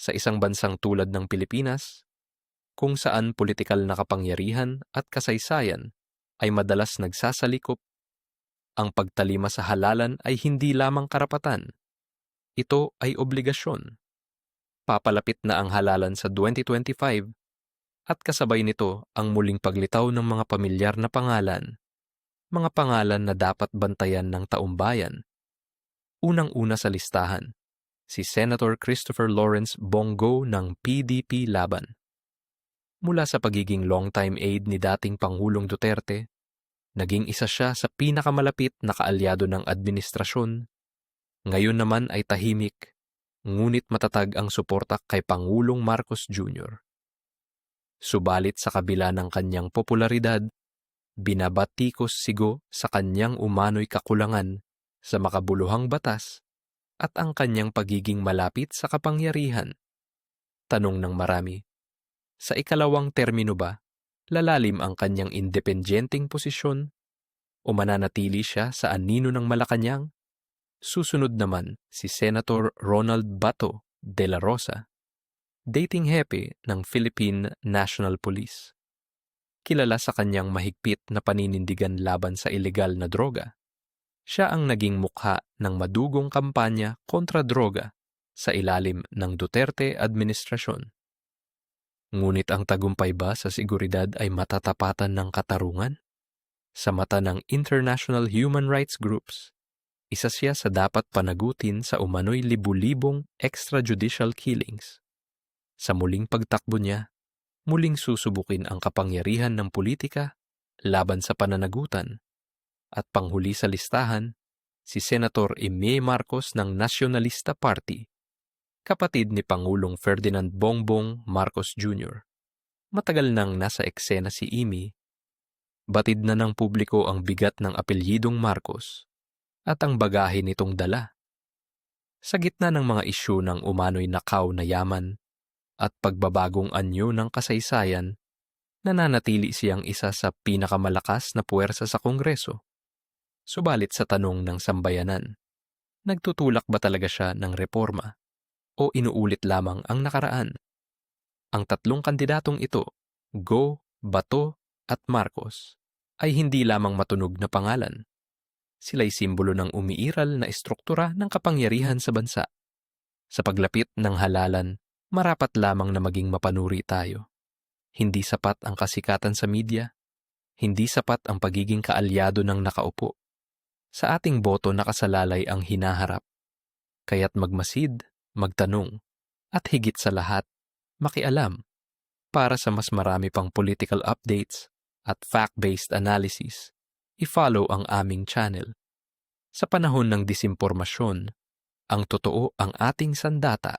sa isang bansang tulad ng Pilipinas, kung saan politikal na kapangyarihan at kasaysayan ay madalas nagsasalikop, ang pagtalima sa halalan ay hindi lamang karapatan. Ito ay obligasyon. Papalapit na ang halalan sa 2025 at kasabay nito ang muling paglitaw ng mga pamilyar na pangalan, mga pangalan na dapat bantayan ng taumbayan. Unang-una sa listahan, si Senator Christopher Lawrence Bongo ng PDP Laban. Mula sa pagiging long-time aide ni dating Pangulong Duterte, naging isa siya sa pinakamalapit na kaalyado ng administrasyon. Ngayon naman ay tahimik, ngunit matatag ang suporta kay Pangulong Marcos Jr. Subalit sa kabila ng kanyang popularidad, binabatikos sigo sa kanyang umano'y kakulangan sa makabuluhang batas at ang kanyang pagiging malapit sa kapangyarihan. Tanong ng marami, sa ikalawang termino ba, lalalim ang kanyang independenteng posisyon o mananatili siya sa anino ng Malacanang? Susunod naman si Senator Ronald Bato de la Rosa, dating hepe ng Philippine National Police. Kilala sa kanyang mahigpit na paninindigan laban sa ilegal na droga. Siya ang naging mukha ng madugong kampanya kontra droga sa ilalim ng Duterte administrasyon. Ngunit ang tagumpay ba sa seguridad ay matatapatan ng katarungan? Sa mata ng international human rights groups, isa siya sa dapat panagutin sa umano'y libu-libong extrajudicial killings. Sa muling pagtakbo niya, muling susubukin ang kapangyarihan ng politika laban sa pananagutan. At panghuli sa listahan, si Senator Ime Marcos ng Nacionalista Party, kapatid ni Pangulong Ferdinand Bongbong Marcos Jr. Matagal nang nasa eksena si Imi, batid na ng publiko ang bigat ng apelyidong Marcos at ang bagahe nitong dala. Sa gitna ng mga isyu ng umano'y nakaw na yaman at pagbabagong anyo ng kasaysayan, nananatili siyang isa sa pinakamalakas na puwersa sa Kongreso. Subalit sa tanong ng sambayanan, nagtutulak ba talaga siya ng reforma o inuulit lamang ang nakaraan? Ang tatlong kandidatong ito, Go, Bato at Marcos, ay hindi lamang matunog na pangalan. Sila'y simbolo ng umiiral na estruktura ng kapangyarihan sa bansa. Sa paglapit ng halalan, marapat lamang na maging mapanuri tayo. Hindi sapat ang kasikatan sa media, hindi sapat ang pagiging kaalyado ng nakaupo. Sa ating boto nakasalalay ang hinaharap. Kaya't magmasid, magtanong, at higit sa lahat, makialam para sa mas marami pang political updates at fact-based analysis, i-follow ang aming channel. Sa panahon ng disimpormasyon, ang totoo ang ating sandata